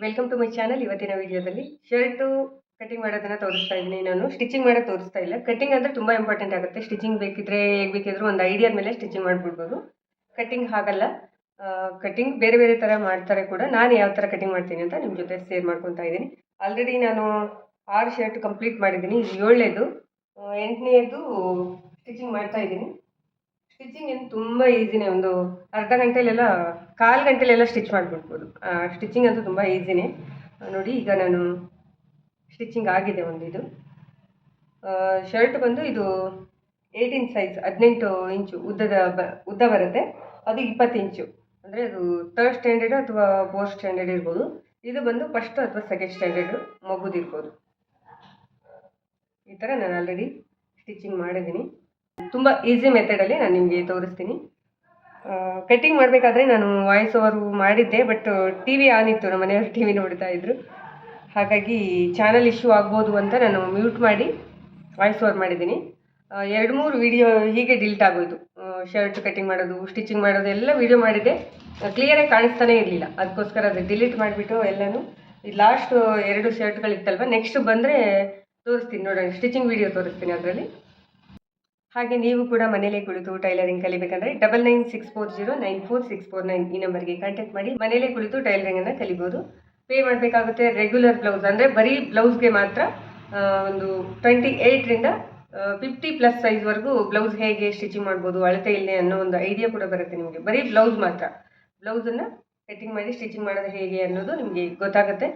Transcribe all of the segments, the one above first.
Welcome to my channel ಇವತ್ತಿನ ವಿಡಿಯೋದಲ್ಲಿ shirt cutting ಮಾಡೋದನ್ನು ತೋರಿಸ್ತಾ ಇದ್ದೀನಿ. ನಾನು ಸ್ಟಿಚಿಂಗ್ ಮಾಡೋದು ತೋರಿಸ್ತಾ ಇಲ್ಲ. ಕಟಿಂಗ್ ಅಂದರೆ ತುಂಬ ಇಂಪಾರ್ಟೆಂಟ್ ಆಗುತ್ತೆ. ಸ್ಟಿಚಿಂಗ್ ಬೇಕಿದ್ರೆ ಹೇಗೆ ಬೇಕಿದ್ರು ಒಂದು ಐಡಿಯಾದ ಮೇಲೆ ಸ್ಟಿಚಿಂಗ್ ಮಾಡಿಬಿಡ್ಬೋದು. ಕಟಿಂಗ್ ಹಾಗಲ್ಲ. ಕಟಿಂಗ್ ಬೇರೆ ಬೇರೆ ಥರ ಮಾಡ್ತಾರೆ ಕೂಡ. ನಾನು ಯಾವ ಥರ ಕಟಿಂಗ್ ಮಾಡ್ತೀನಿ ಅಂತ ನಿಮ್ಮ ಜೊತೆ ಸೇರ್ ಮಾಡ್ಕೊತಾ ಇದ್ದೀನಿ. ಆಲ್ರೆಡಿ ನಾನು ಆರು ಶರ್ಟ್ ಕಂಪ್ಲೀಟ್ ಮಾಡಿದ್ದೀನಿ. ಏಳನೇದು. ಎಂಟನೇದು ಸ್ಟಿಚಿಂಗ್ ಮಾಡ್ತಾ ಇದ್ದೀನಿ. ಸ್ಟಿಚಿಂಗ್ ಏನು ತುಂಬ ಈಸಿನೇ ಒಂದು ಅರ್ಧ ಗಂಟೆಲೆಲ್ಲ, ಕಾಲು ಗಂಟೆಲೆಲ್ಲ ಸ್ಟಿಚ್ ಮಾಡಿಬಿಡ್ಬೋದು. ಸ್ಟಿಚಿಂಗ್ ಅಂತೂ ತುಂಬ ಈಸಿನೇ ನೋಡಿ, ಈಗ ನಾನು ಸ್ಟಿಚಿಂಗ್ ಆಗಿದೆ ಒಂದು ಇದು. ಶರ್ಟ್ ಬಂದು ಇದು ಏಯ್ಟೀನ್ ಸೈಜ್ ಹದಿನೆಂಟು ಇಂಚು ಉದ್ದದ ಬ, ಉದ್ದ ಬರುತ್ತೆ. ಅದು ಇಪ್ಪತ್ತು ಇಂಚು. ಅಂದರೆ ಅದು ತರ್ಡ್ ಸ್ಟ್ಯಾಂಡರ್ಡ್ ಅಥವಾ ಫೋರ್ತ್ ಸ್ಟ್ಯಾಂಡರ್ಡ್ ಇರ್ಬೋದು. ಇದು ಬಂದು ಫಸ್ಟ್ ಅಥವಾ ಸೆಕೆಂಡ್ ಸ್ಟ್ಯಾಂಡರ್ಡು ಮಗುದಿರ್ಬೋದು. ಈ ಥರ ನಾನು ಆಲ್ರೆಡಿ ಸ್ಟಿಚಿಂಗ್ ಮಾಡಿದ್ದೀನಿ. ತುಂಬ ಈಸಿ ಮೆಥಡಲ್ಲಿ ನಾನು ನಿಮಗೆ ತೋರಿಸ್ತೀನಿ. ಕಟ್ಟಿಂಗ್ ಮಾಡಬೇಕಾದ್ರೆ ನಾನು ವಾಯ್ಸ್ ಓವರ್ ಮಾಡಿದ್ದೆ ಬಟ್ ಟಿ ವಿ ಆನ್ ಇತ್ತು, ನಮ್ಮ ಮನೆಯವರು ಟಿ ವಿ ನೋಡ್ತಾ ಇದ್ರು. ಹಾಗಾಗಿ ಚಾನಲ್ ಇಶ್ಯೂ ಆಗ್ಬೋದು ಅಂತ ನಾನು ಮ್ಯೂಟ್ ಮಾಡಿ ವಾಯ್ಸ್ ಓವರ್ ಮಾಡಿದ್ದೀನಿ. ಎರಡು ಮೂರು ವಿಡಿಯೋ ಹೀಗೆ ಡಿಲೀಟ್ ಆಗೋಯಿತು. ಶರ್ಟ್ ಕಟ್ಟಿಂಗ್ ಮಾಡೋದು ಸ್ಟಿಚಿಂಗ್ ಮಾಡೋದು, ಎಲ್ಲ ವೀಡಿಯೋ ಮಾಡಿದ್ದೆ. ಕ್ಲಿಯರಾಗಿ ಕಾಣಿಸ್ತಾನೇ ಇರಲಿಲ್ಲ. ಅದಕ್ಕೋಸ್ಕರ ಅದು ಡಿಲೀಟ್ ಮಾಡಿಬಿಟ್ಟು ಎಲ್ಲನೂ ಈ ಲಾಸ್ಟ್ ಎರಡು ಶರ್ಟ್ಗಳಿತ್ತಲ್ವ ನೆಕ್ಸ್ಟ್ ಬಂದರೆ ತೋರಿಸ್ತೀನಿ. ನೋಡೋಣ ಸ್ಟಿಚಿಂಗ್ ವಿಡಿಯೋ ತೋರಿಸ್ತೀನಿ ಅದರಲ್ಲಿ. ಹಾಗೆ ನೀವು ಕೂಡ ಮನೇಲೇ ಕುಳಿತು tailoring ಕಲಿಬೇಕಂದ್ರೆ double nine six four zero nine four six four nine ಈ ನಂಬರ್ಗೆ ಕಾಂಟ್ಯಾಕ್ಟ್ ಮಾಡಿ ಮನೇಲೇ ಕುಳಿತು ಟೈಲರಿಂಗನ್ನು ಕಲಿಬೋದು. ಪೇ ಮಾಡಬೇಕಾಗುತ್ತೆ ರೆಗ್ಯುಲರ್ ಬ್ಲೌಸ್ ಅಂದರೆ ಬರೀ ಬ್ಲೌಸ್ಗೆ ಮಾತ್ರ ಒಂದು ಟ್ವೆಂಟಿ ಏಯ್ಟ್ರಿಂದ ಫಿಫ್ಟಿ ಪ್ಲಸ್ ಸೈಜ್ವರೆಗೂ ಬ್ಲೌಸ್ ಹೇಗೆ ಸ್ಟಿಚಿಂಗ್ ಮಾಡ್ಬೋದು, ಅಳತೆ ಇಲ್ಲೇ ಅನ್ನೋ ಒಂದು ಐಡಿಯಾ ಕೂಡ ಬರುತ್ತೆ ನಿಮಗೆ. ಬರೀ ಬ್ಲೌಸ್ ಮಾತ್ರ. ಬ್ಲೌಸನ್ನು ಕಟ್ಟಿಂಗ್ ಮಾಡಿ ಸ್ಟಿಚಿಂಗ್ ಮಾಡೋದು ಹೇಗೆ ಅನ್ನೋದು ನಿಮಗೆ ಗೊತ್ತಾಗುತ್ತೆ.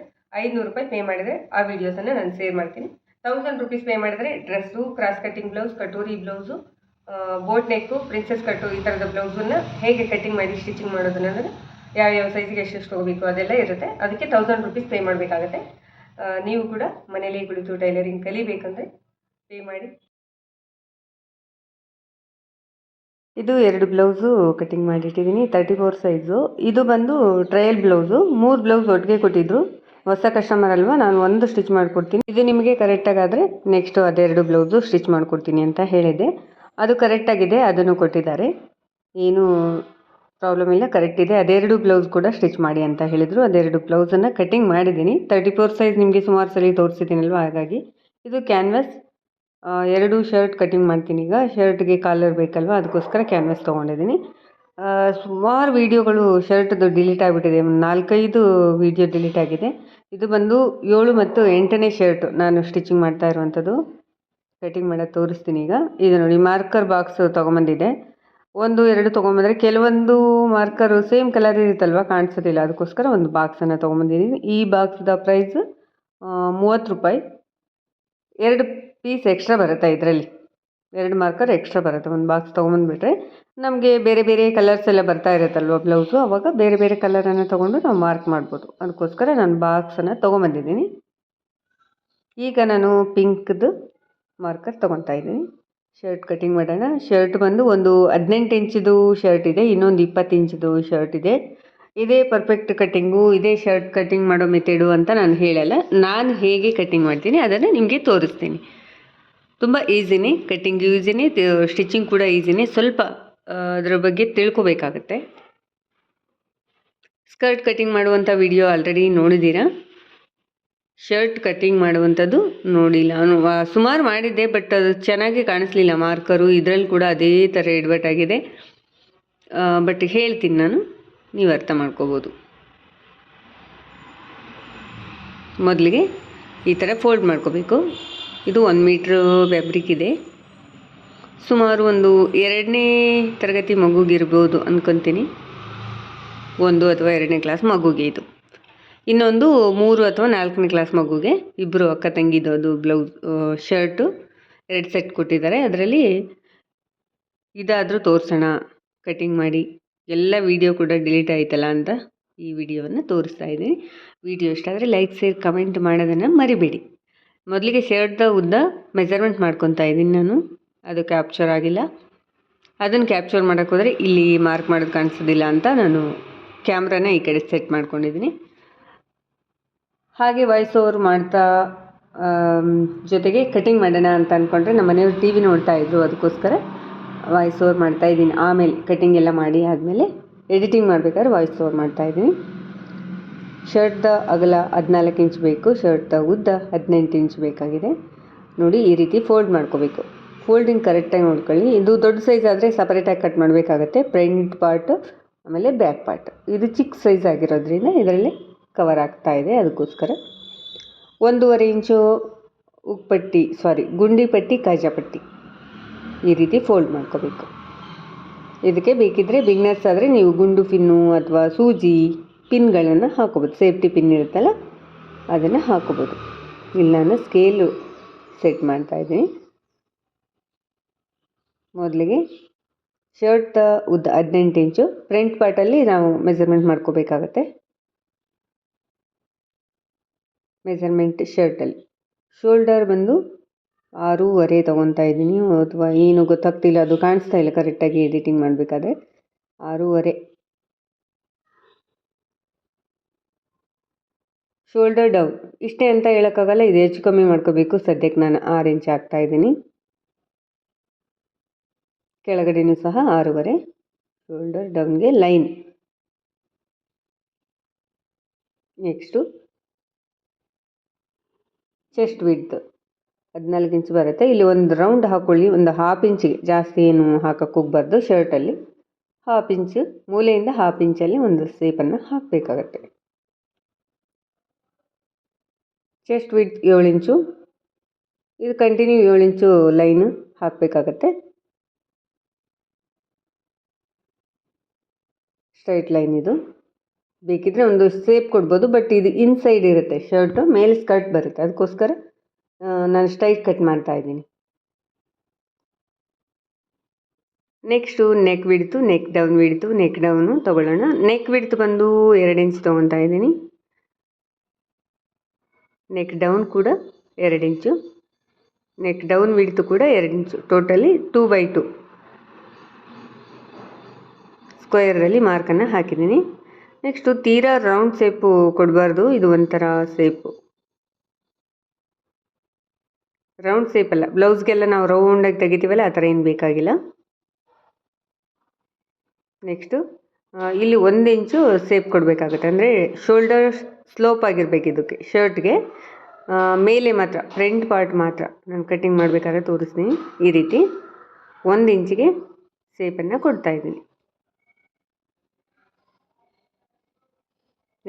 ಐದುನೂರು ರೂಪಾಯಿ ಪೇ ಮಾಡಿದರೆ ಆ ವೀಡಿಯೋಸನ್ನು ನಾನು ಸೇರ್ ಮಾಡ್ತೀನಿ. ತೌಸಂಡ್ ರುಪೀಸ್ ಪೇ ಮಾಡಿದರೆ dress cross cutting blouse katori blouse boat neck princess cut ಈ ಥರದ ಬ್ಲೌಸನ್ನು ಹೇಗೆ ಕಟ್ಟಿಂಗ್ ಮಾಡಿ ಸ್ಟಿಚಿಂಗ್ ಮಾಡೋದನ್ನ ಅಂದರೆ ಯಾವ್ಯಾವ ಸೈಜಿಗೆ ಎಷ್ಟೆಷ್ಟು ಹೋಗಬೇಕು ಅದೆಲ್ಲ ಇರುತ್ತೆ. ಅದಕ್ಕೆ ತೌಸಂಡ್ ರುಪೀಸ್ ಪೇ ಮಾಡಬೇಕಾಗತ್ತೆ. ನೀವು ಕೂಡ ಮನೇಲಿ ಕುಳಿತು ಟೈಲರಿಂಗ್ ಕಲಿಬೇಕಂದ್ರೆ ಪೇ ಮಾಡಿ. ಇದು ಎರಡು ಬ್ಲೌಸು ಕಟ್ಟಿಂಗ್ ಮಾಡಿಟ್ಟಿದ್ದೀನಿ ತರ್ಟಿ ಫೋರ್ ಸೈಜು ಇದು ಬಂದು ಟ್ರಯಲ್ ಬ್ಲೌಸು ಮೂರು ಬ್ಲೌಸ್ ಒಟ್ಟಿಗೆ ಕೊಟ್ಟಿದ್ರು. ಹೊಸ ಕಸ್ಟಮರ್ ಅಲ್ವಾ, ನಾನು ಒಂದು ಸ್ಟಿಚ್ ಮಾಡಿಕೊಡ್ತೀನಿ. ಇದು ನಿಮಗೆ ಕರೆಕ್ಟಾಗಾದರೆ ನೆಕ್ಸ್ಟು ಅದೆರಡು ಬ್ಲೌಸು ಸ್ಟಿಚ್ ಮಾಡಿಕೊಡ್ತೀನಿ ಅಂತ ಹೇಳಿದೆ. ಅದು ಕರೆಕ್ಟಾಗಿದೆ ಅದನ್ನು ಕೊಟ್ಟಿದ್ದಾರೆ. ಏನು ಪ್ರಾಬ್ಲಮ್ ಇಲ್ಲ ಕರೆಕ್ಟ್ ಇದೆ. ಅದೆರಡು ಬ್ಲೌಸ್ ಕೂಡ ಸ್ಟಿಚ್ ಮಾಡಿ ಅಂತ ಹೇಳಿದರು. ಅದೆರಡು ಬ್ಲೌಸನ್ನು ಕಟಿಂಗ್ ಮಾಡಿದ್ದೀನಿ. ತರ್ಟಿ ಫೋರ್ ಸೈಜ್ ನಿಮಗೆ ಸುಮಾರು ಸಲ ತೋರಿಸಿದ್ದೀನಲ್ವ, ಹಾಗಾಗಿ. ಇದು ಕ್ಯಾನ್ವಾಸ್ ಎರಡು ಶರ್ಟ್ ಕಟಿಂಗ್ ಮಾಡ್ತೀನಿ ಈಗ. ಶರ್ಟ್ಗೆ ಕಾಲರ್ ಬೇಕಲ್ವ, ಅದಕ್ಕೋಸ್ಕರ ಕ್ಯಾನ್ವಾಸ್ ತೊಗೊಂಡಿದ್ದೀನಿ. ಸುಮಾರು ವೀಡಿಯೋಗಳು ಶರ್ಟ್ದು ಡಿಲೀಟ್ ಆಗಿಬಿಟ್ಟಿದೆ. ನಾಲ್ಕೈದು ವೀಡಿಯೋ ಡಿಲೀಟ್ ಆಗಿದೆ. ಇದು ಬಂದು ಏಳು ಮತ್ತು ಎಂಟನೇ ಶರ್ಟ್ ನಾನು ಸ್ಟಿಚಿಂಗ್ ಮಾಡ್ತಾ ಇರುವಂಥದ್ದು ಕಟಿಂಗ್ ಮಾಡೋದು ತೋರಿಸ್ತೀನಿ ಈಗ. ಇದು ನೋಡಿ ಮಾರ್ಕರ್ ಬಾಕ್ಸ್ ತೊಗೊಂಬಂದಿದೆ. ಒಂದು, ಎರಡು ತೊಗೊಂಬಂದರೆ ಕೆಲವೊಂದು ಮಾರ್ಕರು ಸೇಮ್ ಕಲರ್ ಇರುತ್ತಲ್ವ, ಕಾಣಿಸೋದಿಲ್ಲ. ಅದಕ್ಕೋಸ್ಕರ ಒಂದು ಬಾಕ್ಸನ್ನು ತೊಗೊಂಬಂದಿದ್ದೀನಿ ಈ ಬಾಕ್ಸ್ದ ಪ್ರೈಸ್ ಮೂವತ್ತು ರೂಪಾಯಿ. ಎರಡು ಪೀಸ್ ಎಕ್ಸ್ಟ್ರಾ ಬರುತ್ತೆ ಇದರಲ್ಲಿ? ಎರಡು ಮಾರ್ಕರ್ ಎಕ್ಸ್ಟ್ರಾ ಬರುತ್ತೆ. ಒಂದು ಬಾಕ್ಸ್ ತೊಗೊಂಬಂದುಬಿಟ್ರೆ ನಮಗೆ ಬೇರೆ ಬೇರೆ ಕಲರ್ಸ್ ಎಲ್ಲ ಬರ್ತಾ ಇರುತ್ತಲ್ವ ಬ್ಲೌಸು ಅವಾಗ ಬೇರೆ ಬೇರೆ ಕಲರನ್ನು ತೊಗೊಂಡು ನಾವು ಮಾರ್ಕ್ ಮಾಡ್ಬೋದು. ಅದಕ್ಕೋಸ್ಕರ ನಾನು ಬಾಕ್ಸನ್ನು ತೊಗೊಂಬಂದಿದ್ದೀನಿ. ಈಗ ನಾನು ಪಿಂಕ್ದು ಮಾರ್ಕರ್ ತೊಗೊತಾ ಇದ್ದೀನಿ. ಶರ್ಟ್ ಕಟಿಂಗ್ ಮಾಡೋಣ. ಶರ್ಟ್ ಬಂದು ಒಂದು ಹದಿನೆಂಟು ಇಂಚಿದು ಶರ್ಟ್ ಇದೆ, ಇನ್ನೊಂದು ಇಪ್ಪತ್ತು ಇಂಚಿದು ಶರ್ಟ್ ಇದೆ. ಇದೇ ಪರ್ಫೆಕ್ಟ್ ಕಟ್ಟಿಂಗು ಇದೇ ಶರ್ಟ್ ಕಟ್ಟಿಂಗ್ ಮಾಡೋ ಮೆಥೆಡು ಅಂತ ನಾನು ಹೇಳಲ್ಲ. ನಾನು ಹೇಗೆ ಕಟ್ಟಿಂಗ್ ಮಾಡ್ತೀನಿ ಅದನ್ನು ನಿಮಗೆ ತೋರಿಸ್ತೀನಿ. ತುಂಬ ಈಸಿನೇ, ಕಟ್ಟಿಂಗ್ ಈಸಿನೇ ಸ್ಟಿಚಿಂಗ್ ಕೂಡ ಈಸಿನೇ. ಸ್ವಲ್ಪ ಅದರ ಬಗ್ಗೆ ತಿಳ್ಕೊಬೇಕಾಗತ್ತೆ. ಸ್ಕರ್ಟ್ ಕಟ್ಟಿಂಗ್ ಮಾಡುವಂಥ ವಿಡಿಯೋ ಆಲ್ರೆಡಿ ನೋಡಿದ್ದೀರಾ? ಶರ್ಟ್ ಕಟ್ಟಿಂಗ್ ಮಾಡುವಂಥದ್ದು ನೋಡಿಲ್ಲ. ಸುಮಾರು ಮಾಡಿದ್ದೆ, ಬಟ್ ಅದು ಚೆನ್ನಾಗಿ ಕಾಣಿಸ್ಲಿಲ್ಲ. ಮಾರ್ಕರು ಇದರಲ್ಲಿ ಕೂಡ ಅದೇ ಥರ ಎಡ್ವರ್ಟ್ ಆಗಿದೆ. ಬಟ್ ಹೇಳ್ತೀನಿ ನಾನು, ನೀವು ಅರ್ಥ ಮಾಡ್ಕೋಬೋದು. ಮೊದಲಿಗೆ ಈ ಥರ ಫೋಲ್ಡ್ ಮಾಡ್ಕೋಬೇಕು. ಇದು ಒಂದು ಮೀಟ್ರ್ ಫ್ಯಾಬ್ರಿಕ್ ಇದೆ. ಸುಮಾರು ಒಂದು ಎರಡನೇ ತರಗತಿ ಮಗುಗಿರ್ಬೋದು ಅಂದ್ಕೊತೀನಿ ಒಂದು ಅಥವಾ ಎರಡನೇ ಕ್ಲಾಸ್ ಮಗುಗೆ ಇದು. ಇನ್ನೊಂದು ಮೂರು ಅಥವಾ ನಾಲ್ಕನೇ ಕ್ಲಾಸ್ ಮಗುಗೆ ಇಬ್ಬರು ಅಕ್ಕ ತಂಗಿದು ಅದು ಬ್ಲೌಸ್ ಶರ್ಟು ಎರಡು ಸೆಟ್ ಕೊಟ್ಟಿದ್ದಾರೆ. ಅದರಲ್ಲಿ ಇದಾದರೂ ತೋರಿಸೋಣ. ಕಟಿಂಗ್ ಮಾಡಿ. ಎಲ್ಲ ವಿಡಿಯೋ ಕೂಡ ಡಿಲೀಟ್ ಆಯ್ತಲ್ಲ ಅಂತ ಈ ವಿಡಿಯೋವನ್ನು ತೋರಿಸ್ತಾ ಇದ್ದೀನಿ. ವಿಡಿಯೋ ಇಷ್ಟ ಆದರೆ ಲೈಕ್ ಶೇರ್ ಕಮೆಂಟ್ ಮಾಡೋದನ್ನು ಮರಿಬೇಡಿ. ಮೊದಲಿಗೆ ಶರ್ಟ್ದ ಉದ್ದ ಮೆಜರ್ಮೆಂಟ್ ಮಾಡ್ಕೊತಾ ಇದ್ದೀನಿ ನಾನು. ಅದು ಕ್ಯಾಪ್ಚರ್ ಆಗಿಲ್ಲ. ಅದನ್ನು ಕ್ಯಾಪ್ಚರ್ ಮಾಡೋಕ್ಕೆ ಹೋದರೆ ಇಲ್ಲಿ ಮಾರ್ಕ್ ಮಾಡೋದು ಕಾಣಿಸೋದಿಲ್ಲ ಅಂತ ನಾನು ಕ್ಯಾಮ್ರಾನ ಈ ಕಡೆ ಸೆಟ್ ಮಾಡ್ಕೊಂಡಿದ್ದೀನಿ. ಹಾಗೆ ವಾಯ್ಸ್ ಓವರ್ ಮಾಡ್ತಾ ಜೊತೆಗೆ ಕಟಿಂಗ್ ಮಾಡೋಣ ಅಂತ ಅಂದ್ಕೊಂಡ್ರೆ ನಮ್ಮ ಮನೆಯವ್ರು ಟಿ ವಿ ನೋಡ್ತಾ ಇದ್ರು ಅದಕ್ಕೋಸ್ಕರ ವಾಯ್ಸ್ ಓವರ್ ಮಾಡ್ತಾ ಇದ್ದೀನಿ. ಆಮೇಲೆ ಕಟಿಂಗ್ ಎಲ್ಲ ಮಾಡಿ ಆದಮೇಲೆ ಎಡಿಟಿಂಗ್ ಮಾಡಬೇಕಾದ್ರೆ ವಾಯ್ಸ್ ಓವರ್ ಮಾಡ್ತಾ ಇದ್ದೀನಿ. ಶರ್ಟ್ದ ಅಗಲ ಹದಿನಾಲ್ಕು ಇಂಚ್ ಬೇಕು ಶರ್ಟ್ದ ಉದ್ದ ಹದಿನೆಂಟು ಇಂಚ್ ಬೇಕಾಗಿದೆ. ನೋಡಿ, ಈ ರೀತಿ ಫೋಲ್ಡ್ ಮಾಡ್ಕೋಬೇಕು. ಫೋಲ್ಡಿಂಗ್ ಕರೆಕ್ಟಾಗಿ ನೋಡ್ಕೊಳ್ಳಿ. ಇದು ದೊಡ್ಡ ಸೈಜ್ ಆದರೆ ಸಪ್ರೇಟಾಗಿ ಕಟ್ ಮಾಡಬೇಕಾಗತ್ತೆ. ಫ್ರಂಟ್ ಪಾರ್ಟ್ ಆಮೇಲೆ ಬ್ಯಾಕ್ ಪಾರ್ಟ್ ಇದು ಚಿಕ್ಕ ಸೈಜ್ ಆಗಿರೋದ್ರಿಂದ ಇದರಲ್ಲಿ ಕವರ್ ಆಗ್ತಾ ಇದೆ ಅದಕ್ಕೋಸ್ಕರ. ಒಂದೂವರೆ ಇಂಚು ಉಪ್ಪಟ್ಟಿ ಸಾರಿ ಗುಂಡಿ ಪಟ್ಟಿ ಕಾಜಾಪಟ್ಟಿ ಈ ರೀತಿ ಫೋಲ್ಡ್ ಮಾಡ್ಕೋಬೇಕು. ಇದಕ್ಕೆ ಬೇಕಿದ್ದರೆ ಬಿಗ್ನರ್ಸ್ ಆದರೆ ನೀವು ಗುಂಡು, ಫಿನ್ನು ಅಥವಾ ಸೂಜಿ ಪಿನ್ಗಳನ್ನು ಹಾಕೋಬೋದು. ಸೇಫ್ಟಿ ಪಿನ್ ಇರುತ್ತಲ್ಲ, ಅದನ್ನು ಹಾಕೋಬೋದು. ಇಲ್ಲ ನಾನು ಸ್ಕೇಲು ಸೆಟ್ ಮಾಡ್ತಾ ಇದ್ದೀನಿ. ಮೊದಲಿಗೆ ಶರ್ಟ್ ಉದ್ದ ಹದಿನೆಂಟು ಇಂಚು, ಫ್ರಂಟ್ ಪಾರ್ಟಲ್ಲಿ ನಾವು ಮೆಜರ್ಮೆಂಟ್ ಮಾಡ್ಕೋಬೇಕಾಗತ್ತೆ. ಮೆಜರ್ಮೆಂಟ್ ಶರ್ಟಲ್ಲಿ. ಶೋಲ್ಡರ್ ಬಂದು ಆರೂವರೆ ತೊಗೊತಾ ಇದ್ದೀನಿ. ಅಥವಾ ಏನು ಗೊತ್ತಾಗ್ತಿಲ್ಲ, ಅದು ಕಾಣಿಸ್ತಾ ಇಲ್ಲ ಕರೆಕ್ಟಾಗಿ ಎಡಿಟಿಂಗ್ ಮಾಡಬೇಕಾದ್ರೆ. ಆರೂವರೆ. ಶೋಲ್ಡರ್ ಡೌನ್ ಇಷ್ಟೇ ಅಂತ ಹೇಳೋಕ್ಕಾಗಲ್ಲ, ಇದು ಹೆಚ್ಚು ಕಮ್ಮಿ ಮಾಡ್ಕೋಬೇಕು. ಸದ್ಯಕ್ಕೆ ನಾನು ಆರು ಇಂಚ್ ಹಾಕ್ತಾ ಇದ್ದೀನಿ. ಕೆಳಗಡೆಯೂ ಸಹ ಆರೂವರೆ. ಶೋಲ್ಡರ್ ಡೌನ್ಗೆ ಲೈನ್ ನೆಕ್ಸ್ಟು ಚೆಸ್ಟ್ ವಿಡ್ತ್ ಹದಿನಾಲ್ಕು ಇಂಚ್ ಬರುತ್ತೆ. ಇಲ್ಲಿ ಒಂದು ರೌಂಡ್ ಹಾಕ್ಕೊಳ್ಳಿ ಒಂದು ಹಾಫ್ ಇಂಚಿಗೆ ಜಾಸ್ತಿ ಏನು ಹಾಕಕ್ಕೆ ಹೋಗ್ಬಾರ್ದು. ಶರ್ಟಲ್ಲಿ ಹಾಫ್ ಇಂಚು ಮೂಲೆಯಿಂದ ಹಾಫ್ ಇಂಚಲ್ಲಿ ಒಂದು ಸೇಪನ್ನು ಹಾಕಬೇಕಾಗತ್ತೆ. ಚೆಸ್ಟ್ ವಿಡ್ತ್ ಏಳು ಇಂಚು. ಇದು ಕಂಟಿನ್ಯೂ ಏಳು ಇಂಚು ಲೈನು ಹಾಕಬೇಕಾಗತ್ತೆ. ಸ್ಟ್ರೈಟ್ ಲೈನ್ ಇದು. ಬೇಕಿದ್ರೆ ಒಂದು ಸೇಪ್ ಕೊಡ್ಬೋದು ಬಟ್ ಇದು ಇನ್ಸೈಡ್ ಇರುತ್ತೆ ಶರ್ಟು ಮೇಲೆ ಸ್ಕರ್ಟ್ ಬರುತ್ತೆ. ಅದಕ್ಕೋಸ್ಕರ ನಾನು ಸ್ಟ್ರೈಟ್ ಕಟ್ ಮಾಡ್ತಾ ಇದ್ದೀನಿ. Next neck width neck down width neck down ತೊಗೊಳ್ಳೋಣ. ನೆಕ್ ವಿಡ್ತ್ ಬಂದು ಎರಡು ಇಂಚ್ ತೊಗೊತಾ ಇದ್ದೀನಿ. ನೆಕ್ ಡೌನ್ ಕೂಡ ಎರಡು ಇಂಚು ನೆಕ್ ಡೌನ್ ವಿಡ್ತು ಕೂಡ ಎರಡು inch totally two by two ಸ್ಕ್ವೇರಲ್ಲಿ ಮಾರ್ಕನ್ನು ಹಾಕಿದ್ದೀನಿ. ನೆಕ್ಸ್ಟು ತೀರಾ ರೌಂಡ್ ಸೇಪು ಕೊಡಬಾರ್ದು, ಇದು ಒಂಥರ ಸೇಪು ರೌಂಡ್ ಸೇಪಲ್ಲ ಬ್ಲೌಸ್ಗೆಲ್ಲ ನಾವು ರೌಂಡಾಗಿ ತೆಗಿತೀವಲ್ಲ, ಆ ಥರ ಏನು ಬೇಕಾಗಿಲ್ಲ. ನೆಕ್ಸ್ಟು ಇಲ್ಲಿ ಒಂದು ಇಂಚು ಸೇಪ್ ಕೊಡಬೇಕಾಗುತ್ತೆ. ಅಂದರೆ ಶೋಲ್ಡರ್ ಸ್ಲೋಪ್ ಆಗಿರ್ಬೇಕು ಇದಕ್ಕೆ, ಶರ್ಟ್ಗೆ. ಮೇಲೆ ಮಾತ್ರ, ಫ್ರಂಟ್ ಪಾರ್ಟ್ ಮಾತ್ರ ನಾನು ಕಟ್ಟಿಂಗ್ ಮಾಡಬೇಕಾದ್ರೆ ತೋರಿಸ್ತೀನಿ ಈ ರೀತಿ. ಒಂದು ಇಂಚಿಗೆ ಸೇಪನ್ನು ಕೊಡ್ತಾ ಇದ್ದೀನಿ.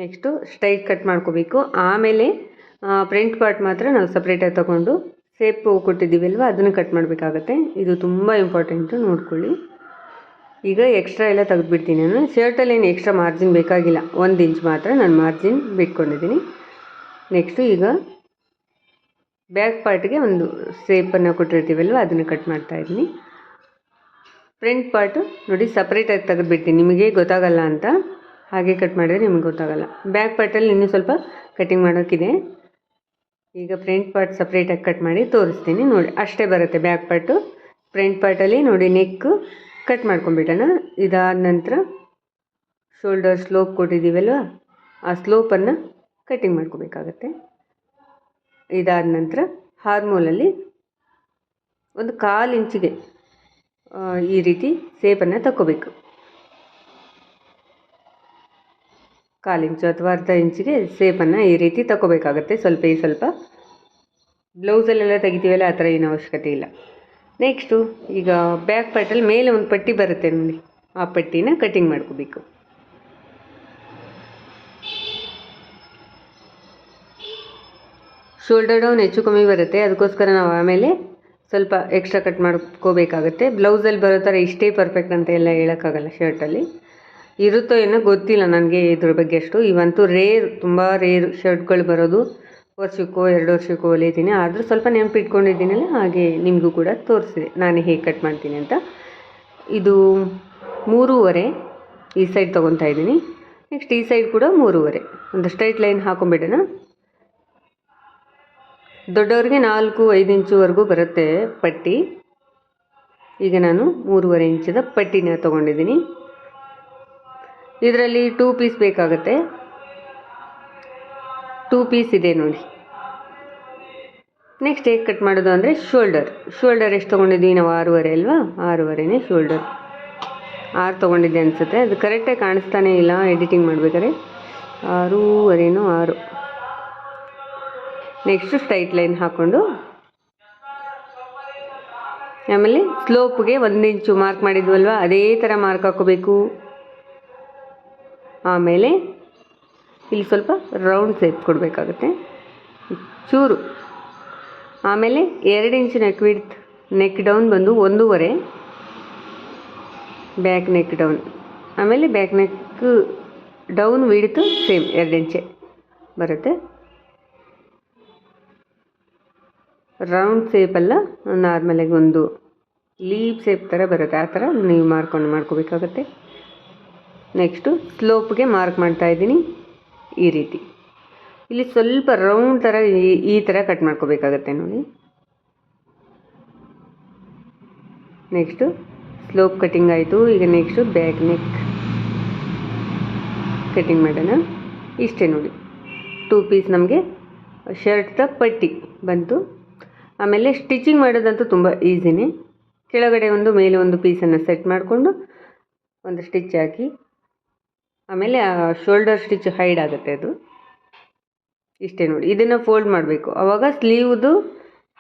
ನೆಕ್ಸ್ಟು ಸ್ಟ್ರೈಟ್ ಕಟ್ ಮಾಡ್ಕೋಬೇಕು. ಆಮೇಲೆ ಫ್ರಂಟ್ ಪಾರ್ಟ್ ಮಾತ್ರ ನಾವು ಸಪ್ರೇಟಾಗಿ ತೊಗೊಂಡು ಸೇಪು ಕೊಟ್ಟಿದ್ದೀವಲ್ವ, ಅದನ್ನು ಕಟ್ ಮಾಡಬೇಕಾಗತ್ತೆ. ಇದು ತುಂಬ ಇಂಪಾರ್ಟೆಂಟು ನೋಡ್ಕೊಳ್ಳಿ. ಈಗ ಎಕ್ಸ್ಟ್ರಾ ಎಲ್ಲ ತೆಗೆದುಬಿಡ್ತೀನಿ ನಾನು. ಶರ್ಟಲ್ಲಿ ಏನು ಎಕ್ಸ್ಟ್ರಾ ಮಾರ್ಜಿನ್ ಬೇಕಾಗಿಲ್ಲ. ಒಂದು ಇಂಚ್ ಮಾತ್ರ ನಾನು ಮಾರ್ಜಿನ್ ಬಿಟ್ಕೊಂಡಿದ್ದೀನಿ. ನೆಕ್ಸ್ಟು ಈಗ ಬ್ಯಾಕ್ ಪಾರ್ಟ್ಗೆ ಒಂದು ಸೇಪನ್ನು ಕೊಟ್ಟಿರ್ತೀವಲ್ವ, ಅದನ್ನು ಕಟ್ ಮಾಡ್ತಾ ಇದ್ದೀನಿ. ಫ್ರಂಟ್ ಪಾರ್ಟು ನೋಡಿ ಸಪ್ರೇಟಾಗಿ ತೆಗೆದುಬಿಡ್ತೀನಿ. ನಿಮಗೆ ಗೊತ್ತಾಗಲ್ಲ ಅಂತ. ಹಾಗೆ ಕಟ್ ಮಾಡಿದ್ರೆ ನಿಮ್ಗೆ ಗೊತ್ತಾಗಲ್ಲ. ಬ್ಯಾಕ್ ಪಾರ್ಟಲ್ಲಿ ಇನ್ನೂ ಸ್ವಲ್ಪ ಕಟ್ಟಿಂಗ್ ಮಾಡೋಕ್ಕಿದೆ ಈಗ ಫ್ರಂಟ್ ಪಾರ್ಟ್ ಸಪ್ರೇಟಾಗಿ ಕಟ್ ಮಾಡಿ ತೋರಿಸ್ತೀನಿ ನೋಡಿ. ಅಷ್ಟೇ ಬರುತ್ತೆ ಬ್ಯಾಕ್ ಪಾರ್ಟು ಫ್ರಂಟ್ ಪಾರ್ಟಲ್ಲಿ ನೋಡಿ ನೆಕ್ಕು ಕಟ್ ಮಾಡ್ಕೊಂಬಿಡೋಣ ಇದಾದ ನಂತರ ಶೋಲ್ಡರ್ ಸ್ಲೋಪ್ ಕೊಟ್ಟಿದ್ದೀವಲ್ವ? ಆ ಸ್ಲೋಪನ್ನು ಕಟ್ಟಿಂಗ್ ಮಾಡ್ಕೋಬೇಕಾಗತ್ತೆ. ಇದಾದ ನಂತರ ಹಾರ್ಮೋಲಲ್ಲಿ ಒಂದು ಕಾಲು ಇಂಚಿಗೆ ಈ ರೀತಿ ಸೇಪನ್ನು ತಗೋಬೇಕು ಕಾಲು ಇಂಚು ಅಥವಾ ಅರ್ಧ ಇಂಚಿಗೆ ಸೇಪನ್ನು ಈ ರೀತಿ ತಗೋಬೇಕಾಗತ್ತೆ ಸ್ವಲ್ಪ ಈ ಸ್ವಲ್ಪ. ಬ್ಲೌಸಲ್ಲೆಲ್ಲ ತೆಗಿತೀವಲ್ಲ, ಆ ಥರ ಏನು ಅವಶ್ಯಕತೆ ಇಲ್ಲ. ನೆಕ್ಸ್ಟು ಈಗ ಬ್ಯಾಕ್ ಪಾರ್ಟಲ್ಲಿ ಮೇಲೆ ಒಂದು ಪಟ್ಟಿ ಬರುತ್ತೆ ನೋಡಿ. ಆ ಪಟ್ಟಿನ ಕಟಿಂಗ್ ಮಾಡ್ಕೋಬೇಕು. ಶೋಲ್ಡರ್ ಡೌನ್ ಹೆಚ್ಚು ಕಮ್ಮಿ ಬರುತ್ತೆ. ಅದಕ್ಕೋಸ್ಕರ ನಾವು ಆಮೇಲೆ ಸ್ವಲ್ಪ ಎಕ್ಸ್ಟ್ರಾ ಕಟ್ ಮಾಡ್ಕೋಬೇಕಾಗುತ್ತೆ. ಬ್ಲೌಸಲ್ಲಿ ಬರೋ ಥರ ಇಷ್ಟೇ ಪರ್ಫೆಕ್ಟ್ ಅಂತ ಎಲ್ಲ ಹೇಳೋಕ್ಕಾಗಲ್ಲ ಶರ್ಟಲ್ಲಿ ಇರುತ್ತೋ ಏನೋ ಗೊತ್ತಿಲ್ಲ ನನಗೆ ಇದ್ರ ಬಗ್ಗೆ ಅಷ್ಟು. ಇವಂತೂ ರೇರ್ ತುಂಬ ರೇರ್ ಶರ್ಟ್ಗಳು ಬರೋದು. ವರ್ಷಕ್ಕೋ, ಎರಡು ವರ್ಷಕ್ಕೋ ಹೊಲಿತೀನಿ. ಆದರೂ ಸ್ವಲ್ಪ ನೆನಪಿಟ್ಕೊಂಡಿದ್ದೀನಲ್ಲ ಹಾಗೆ ನಿಮಗೂ ಕೂಡ ತೋರಿಸಿದೆ. ನಾನು ಹೇಗೆ ಕಟ್ ಮಾಡ್ತೀನಿ ಅಂತ. ಇದು ಮೂರುವರೆ ಈ ಸೈಡ್ ತೊಗೊತಾ ಇದ್ದೀನಿ. ನೆಕ್ಸ್ಟ್ ಈ ಸೈಡ್ ಕೂಡ ಮೂರುವರೆ. ಒಂದು ಸ್ಟ್ರೈಟ್ ಲೈನ್ ಹಾಕೊಂಬಿಡೋಣ. ದೊಡ್ಡವ್ರಿಗೆ ನಾಲ್ಕು, ಐದು ಇಂಚುವರೆಗೂ ಬರುತ್ತೆ ಪಟ್ಟಿ. ಈಗ ನಾನು ಮೂರುವರೆ ಇಂಚದ ಪಟ್ಟಿನ ತೊಗೊಂಡಿದ್ದೀನಿ. ಇದರಲ್ಲಿ ಟೂ ಪೀಸ್ ಬೇಕಾಗುತ್ತೆ. ಟೂ ಪೀಸ್ ಇದೆ ನೋಡಿ. ನೆಕ್ಸ್ಟ್ ಹೇಗೆ ಕಟ್ ಮಾಡೋದು ಅಂದರೆ ಶೋಲ್ಡರ್ ಶೋಲ್ಡರ್ ಎಷ್ಟು ತೊಗೊಂಡಿದ್ವಿ ನಾವು? ಆರೂವರೆ ಅಲ್ವಾ? ಆರೂವರೆನೇ ಶೋಲ್ಡರ್ ಆರು ತೊಗೊಂಡಿದ್ದೆ ಅನಿಸುತ್ತೆ. ಅದು ಕರೆಕ್ಟಾಗಿ ಕಾಣಿಸ್ತಾನೇ ಇಲ್ಲ ಎಡಿಟಿಂಗ್ ಮಾಡಬೇಕಾದ್ರೆ. ಆರೂವರೆನೋ ಆರು. ನೆಕ್ಸ್ಟ್ ಸ್ಟ್ರೈಟ್ ಲೈನ್ ಹಾಕ್ಕೊಂಡು ಆಮೇಲೆ ಸ್ಲೋಪ್ಗೆ ಒಂದು ಇಂಚು ಮಾರ್ಕ್ ಮಾಡಿದ್ವಲ್ವ? ಅದೇ ಥರ ಮಾರ್ಕ್ ಹಾಕೋಬೇಕು ಆಮೇಲೆ ಇಲ್ಲಿ ಸ್ವಲ್ಪ ರೌಂಡ್ ಸೇಪ್ ಕೊಡಬೇಕಾಗುತ್ತೆ. ಚೂರು. ಆಮೇಲೆ ಎರಡು inch neck width neck down ಬಂದು ಒಂದೂವರೆ. ಬ್ಯಾಕ್ ನೆಕ್ ಡೌನ್ ಆಮೇಲೆ back neck down width same ಎರಡು ಇಂಚೆ ಬರುತ್ತೆ. ರೌಂಡ್ ಸೇಪಲ್ಲ ನಾರ್ಮಲಾಗಿ ಒಂದು ಲೀಪ್ ಸೇಪ್ ಥರ ಬರುತ್ತೆ. ಆ ಥರ ನೀವು ಮಾರ್ಕೊಂಡು ಮಾಡ್ಕೋಬೇಕಾಗತ್ತೆ. ನೆಕ್ಸ್ಟು ಸ್ಲೋಪ್ಗೆ ಮಾರ್ಕ್ ಮಾಡ್ತಾ ಇದ್ದೀನಿ. ಈ ರೀತಿ. ಇಲ್ಲಿ ಸ್ವಲ್ಪ ರೌಂಡ್ ಥರ ಈ ಥರ ಕಟ್ ಮಾಡ್ಕೋಬೇಕಾಗತ್ತೆ ನೋಡಿ. ನೆಕ್ಸ್ಟು ಸ್ಲೋಪ್ ಕಟಿಂಗ್ ಆಯಿತು. ಈಗ ನೆಕ್ಸ್ಟು ಬ್ಯಾಕ್ ನೆಕ್ ಕಟಿಂಗ್ ಮಾಡೋಣ. ಇಷ್ಟೇ ನೋಡಿ. ಟೂ ಪೀಸ್ ನಮಗೆ ಶರ್ಟ್ದ ಪಟ್ಟಿ ಬಂತು. ಆಮೇಲೆ ಸ್ಟಿಚಿಂಗ್ ಮಾಡೋದಂತೂ ತುಂಬ ಈಸಿನೇ ಕೆಳಗಡೆ ಒಂದು, ಮೇಲೆ ಒಂದು ಪೀಸನ್ನು ಸೆಟ್ ಮಾಡಿಕೊಂಡು ಒಂದು ಸ್ಟಿಚ್ ಹಾಕಿ ಆಮೇಲೆ ಶೋಲ್ಡರ್ ಸ್ಟಿಚ್ ಹೈಡ್ ಆಗುತ್ತೆ ಅದು. ಇಷ್ಟೇ ನೋಡಿ. ಇದನ್ನು ಫೋಲ್ಡ್ ಮಾಡಬೇಕು. ಆವಾಗ ಸ್ಲೀವ್ದು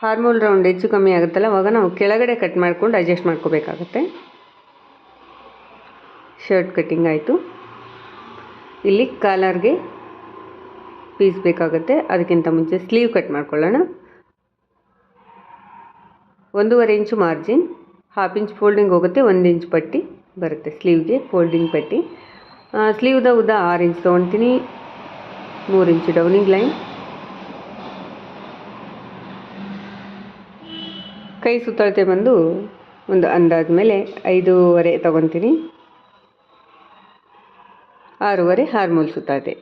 ಹಾರ್ಮೋಲ್ ರೌಂಡ್ ಹೆಚ್ಚು ಕಮ್ಮಿ ಆಗುತ್ತಲ್ಲ, ಅವಾಗ ನಾವು ಕೆಳಗಡೆ ಕಟ್ ಮಾಡ್ಕೊಂಡು ಅಡ್ಜಸ್ಟ್ ಮಾಡ್ಕೋಬೇಕಾಗತ್ತೆ. ಶರ್ಟ್ ಕಟ್ಟಿಂಗ್ ಆಯಿತು. ಇಲ್ಲಿ ಕಾಲರ್ಗೆ ಪೀಸ್ ಬೇಕಾಗುತ್ತೆ. ಅದಕ್ಕಿಂತ ಮುಂಚೆ ಸ್ಲೀವ್ ಕಟ್ ಮಾಡ್ಕೊಳ್ಳೋಣ. ಒಂದೂವರೆ inch margin half inch folding ಹೋಗುತ್ತೆ, ಒಂದು ಇಂಚ್ ಪಟ್ಟಿ ಬರುತ್ತೆ ಸ್ಲೀವ್ಗೆ ಫೋಲ್ಡಿಂಗ್ ಪಟ್ಟಿ. ಸ್ಲೀವ್ದ ಉದ್ದ ಆರು ಇಂಚ್ ತೊಗೊಳ್ತೀನಿ ಮೂರು ಇಂಚು ಡೌನಿಂಗ್ ಲೈನ್ ಕೈ ಸುತ್ತಳತೆ ಬಂದು ಒಂದು ಅಂದಾಜ ಮೇಲೆ ಐದೂವರೆ ತೊಗೊತೀನಿ. ಆರೂವರೆ ಹಾರ್ಮೋಲ್ ಸುತ್ತಳತೆ.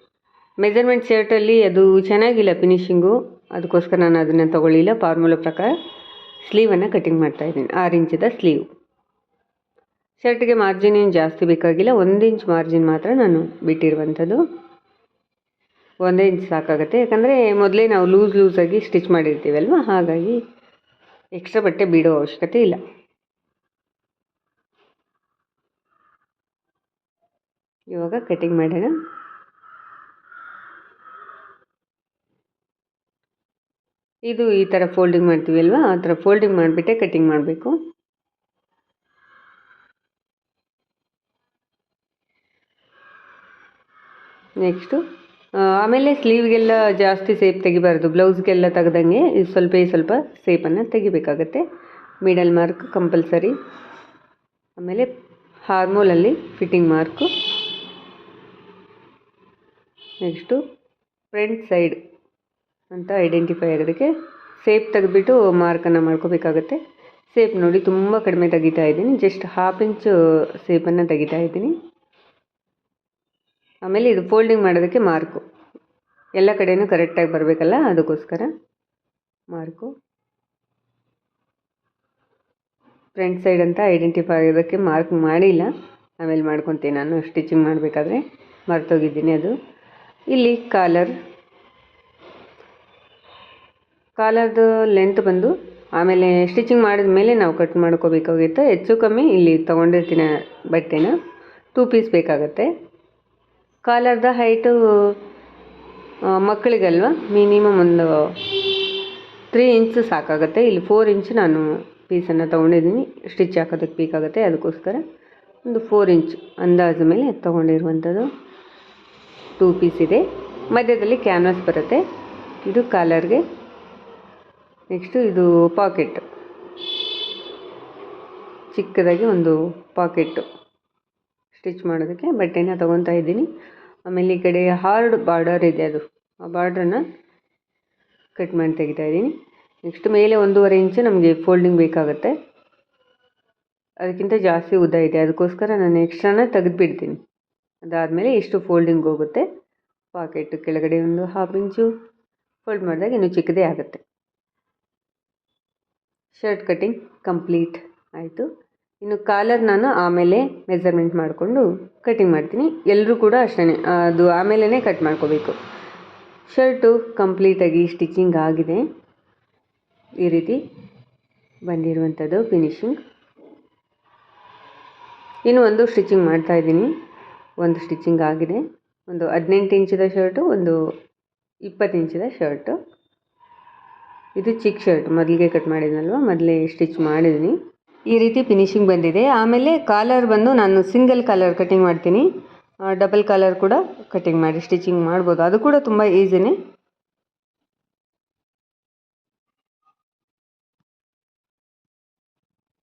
ಮೆಜರ್ಮೆಂಟ್ ಶರ್ಟಲ್ಲಿ ಅದು ಚೆನ್ನಾಗಿಲ್ಲ ಫಿನಿಶಿಂಗು ಅದಕ್ಕೋಸ್ಕರ ನಾನು ಅದನ್ನು ತೊಗೊಳ್ಳಿಲ್ಲ. ಫಾರ್ಮುಲಾ ಪ್ರಕಾರ ಸ್ಲೀವನ್ನು ಕಟಿಂಗ್ ಮಾಡ್ತಾಯಿದ್ದೀನಿ ಆರು ಇಂಚದ ಸ್ಲೀವ್ ಶರ್ಟ್ಗೆ ಮಾರ್ಜಿನ್ ಏನು ಜಾಸ್ತಿ ಬೇಕಾಗಿಲ್ಲ, ಒಂದು ಇಂಚ್ ಮಾರ್ಜಿನ್ ಮಾತ್ರ ನಾನು ಬಿಟ್ಟಿರುವಂಥದ್ದು. ಒಂದೇ ಇಂಚ್ ಸಾಕಾಗುತ್ತೆ, ಯಾಕಂದರೆ ಮೊದಲೇ ನಾವು ಲೂಸ್ ಲೂಸಾಗಿ ಸ್ಟಿಚ್ ಮಾಡಿರ್ತೀವಲ್ವ ಹಾಗಾಗಿ ಎಕ್ಸ್ಟ್ರಾ ಬಟ್ಟೆ ಬಿಡೋ ಅವಶ್ಯಕತೆ ಇಲ್ಲ. ಇವಾಗ ಕಟಿಂಗ್ ಮಾಡೋಣ. ಇದು ಈ ಥರ ಫೋಲ್ಡಿಂಗ್ ಮಾಡ್ತೀವಿ ಅಲ್ವಾ? ಆ ಥರ ಫೋಲ್ಡಿಂಗ್ ಮಾಡಿಬಿಟ್ಟೆ ಕಟಿಂಗ್ ಮಾಡಬೇಕು. ನೆಕ್ಸ್ಟು ಆಮೇಲೆ ಸ್ಲೀವ್ಗೆಲ್ಲ ಜಾಸ್ತಿ ಸೇಪ್ ತೆಗಿಬಾರ್ದು. ಬ್ಲೌಸ್ಗೆಲ್ಲ ತೆಗ್ದಂಗೆ ಇದು ಸ್ವಲ್ಪ ಸ್ವಲ್ಪ ಸೇಪನ್ನು ತೆಗಿಬೇಕಾಗತ್ತೆ. ಮಿಡಲ್ ಮಾರ್ಕ್ ಕಂಪಲ್ಸರಿ ಆಮೇಲೆ ಹಾರ್ಮೋಲಲ್ಲಿ fitting mark next front side ಅಂತ ಐಡೆಂಟಿಫೈ ಆಗೋದಕ್ಕೆ ಸೇಪ್ ತೆಗೆದ್ಬಿಟ್ಟು ಮಾರ್ಕನ್ನು ಮಾಡ್ಕೋಬೇಕಾಗತ್ತೆ. ಸೇಪ್ ನೋಡಿ ತುಂಬ ಕಡಿಮೆ ತೆಗಿತಾ ಇದ್ದೀನಿ. ಜಸ್ಟ್ ಹಾಫ್ ಇಂಚು ಸೇಪನ್ನು ತೆಗಿತಾ ಇದ್ದೀನಿ. ಆಮೇಲೆ ಇದು ಫೋಲ್ಡಿಂಗ್ ಮಾಡೋದಕ್ಕೆ ಮಾರ್ಕು. ಎಲ್ಲ ಕಡೆಯೂ ಕರೆಕ್ಟಾಗಿ ಬರಬೇಕಲ್ಲ? ಅದಕ್ಕೋಸ್ಕರ ಮಾರ್ಕು. ಫ್ರಂಟ್ ಸೈಡ್ ಅಂತ ಐಡೆಂಟಿಫೈ ಆಗೋದಕ್ಕೆ ಮಾರ್ಕ್ ಮಾಡಿಲ್ಲ. ಆಮೇಲೆ ಮಾಡ್ಕೊತೀನಿ ನಾನು. ಸ್ಟಿಚಿಂಗ್ ಮಾಡಬೇಕಾದ್ರೆ ಮರ್ತೋಗಿದ್ದೀನಿ ಅದು. ಇಲ್ಲಿ ಕಾಲರ್ ಕಾಲರ್ದು ಲೆಂತ್ ಬಂದು ಆಮೇಲೆ ಸ್ಟಿಚಿಂಗ್ ಮಾಡಿದ ಮೇಲೆ ನಾವು ಕಟ್ ಮಾಡ್ಕೋಬೇಕಾಗಿತ್ತು. ಹೆಚ್ಚು ಕಮ್ಮಿ ಇಲ್ಲಿ ತೊಗೊಂಡಿರ್ತೀನಿ ಬಟ್ಟೆನ. ಟೂ ಪೀಸ್ ಬೇಕಾಗತ್ತೆ. ಕಾಲರ್ದ ಹೈಟು ಮಕ್ಕಳಿಗಲ್ವ? ಮಿನಿಮಮ್ ಒಂದು ತ್ರೀ ಇಂಚು ಸಾಕಾಗುತ್ತೆ. ಇಲ್ಲಿ ಫೋರ್ ಇಂಚ್ ನಾನು ಪೀಸನ್ನು ತೊಗೊಂಡಿದ್ದೀನಿ. ಸ್ಟಿಚ್ ಹಾಕೋದಕ್ಕೆ ಬೇಕಾಗುತ್ತೆ ಅದಕ್ಕೋಸ್ಕರ ಒಂದು ಫೋರ್ ಇಂಚ್ ಅಂದಾಜು ಮೇಲೆ ತೊಗೊಂಡಿರುವಂಥದ್ದು ಟೂ ಪೀಸ್ ಇದೆ. ಮಧ್ಯದಲ್ಲಿ ಕ್ಯಾನ್ವಾಸ್ ಬರುತ್ತೆ. ಇದು ಕಾಲರ್ಗೆ ನೆಕ್ಸ್ಟು ಇದು ಪಾಕೆಟ್ ಚಿಕ್ಕದಾಗಿ ಒಂದು ಪಾಕೆಟ್ಟು ಸ್ಟಿಚ್ ಮಾಡೋದಕ್ಕೆ ಬಟ್ಟೆನ ತೊಗೊತಾ ಇದ್ದೀನಿ. ಆಮೇಲೆ ಈ ಕಡೆ ಹಾರ್ಡ್ ಬಾರ್ಡರ್ ಇದೆ ಅದು. ಆ ಬಾರ್ಡ್ರನ್ನ ಕಟ್ ಮಾಡಿ ತೆಗಿತಾ ಇದ್ದೀನಿ. ನೆಕ್ಸ್ಟ್ ಮೇಲೆ ಒಂದೂವರೆ ಇಂಚು ನಮಗೆ ಫೋಲ್ಡಿಂಗ್ ಬೇಕಾಗುತ್ತೆ. ಅದಕ್ಕಿಂತ ಜಾಸ್ತಿ ಉದ್ದ ಇದೆ. ಅದಕ್ಕೋಸ್ಕರ ನಾನು ಎಕ್ಸ್ಟ್ರಾನ ತೆಗೆದುಬಿಡ್ತೀನಿ. ಅದಾದಮೇಲೆ ಇಷ್ಟು ಫೋಲ್ಡಿಂಗ್ ಹೋಗುತ್ತೆ. ಪಾಕೆಟ್ ಕೆಳಗಡೆ ಒಂದು ಹಾಫ್ ಇಂಚು ಫೋಲ್ಡ್ ಮಾಡಿದಾಗ ಇನ್ನೂ ಚಿಕ್ಕದೇ ಆಗುತ್ತೆ. ಶರ್ಟ್ ಕಟಿಂಗ್ ಕಂಪ್ಲೀಟ್ ಆಯಿತು. ಇನ್ನು ಕಾಲರ್ ನಾನು ಆಮೇಲೆ ಮೆಸರ್ಮೆಂಟ್ ಮಾಡಿಕೊಂಡು ಕಟಿಂಗ್ ಮಾಡ್ತೀನಿ. ಎಲ್ಲರೂ ಕೂಡ ಅಷ್ಟೇ ಅದು ಆಮೇಲೆ ಕಟ್ ಮಾಡ್ಕೋಬೇಕು. ಶರ್ಟು ಕಂಪ್ಲೀಟಾಗಿ ಸ್ಟಿಚಿಂಗ್ ಆಗಿದೆ. ಈ ರೀತಿ ಬಂದಿರುವಂಥದ್ದು ಫಿನಿಶಿಂಗ್. ಇನ್ನು ಒಂದು ಸ್ಟಿಚಿಂಗ್ ಮಾಡ್ತಾಯಿದ್ದೀನಿ ಒಂದು ಸ್ಟಿಚಿಂಗ್ ಆಗಿದೆ. ಒಂದು ಹದಿನೆಂಟು ಇಂಚಿದ ಶರ್ಟು, ಒಂದು ಇಪ್ಪತ್ತು ಇಂಚಿದ ಶರ್ಟು. ಇದು ಚಿಕ್ಕ ಶರ್ಟ್. ಮೊದಲಿಗೆ ಕಟ್ ಮಾಡಿದ್ನಲ್ವ? ಮೊದಲೇ ಸ್ಟಿಚ್ ಮಾಡಿದ್ದೀನಿ. ಈ ರೀತಿ ಫಿನಿಶಿಂಗ್ ಬಂದಿದೆ. ಆಮೇಲೆ ಕಾಲರ್ ಬಂದು ನಾನು ಸಿಂಗಲ್ ಕಾಲರ್ ಕಟ್ಟಿಂಗ್ ಮಾಡ್ತೀನಿ. ಡಬಲ್ ಕಾಲರ್ ಕೂಡ ಕಟಿಂಗ್ ಮಾಡಿ ಸ್ಟಿಚಿಂಗ್ ಮಾಡ್ಬೋದು. ಅದು ಕೂಡ ತುಂಬ ಈಸಿನೇ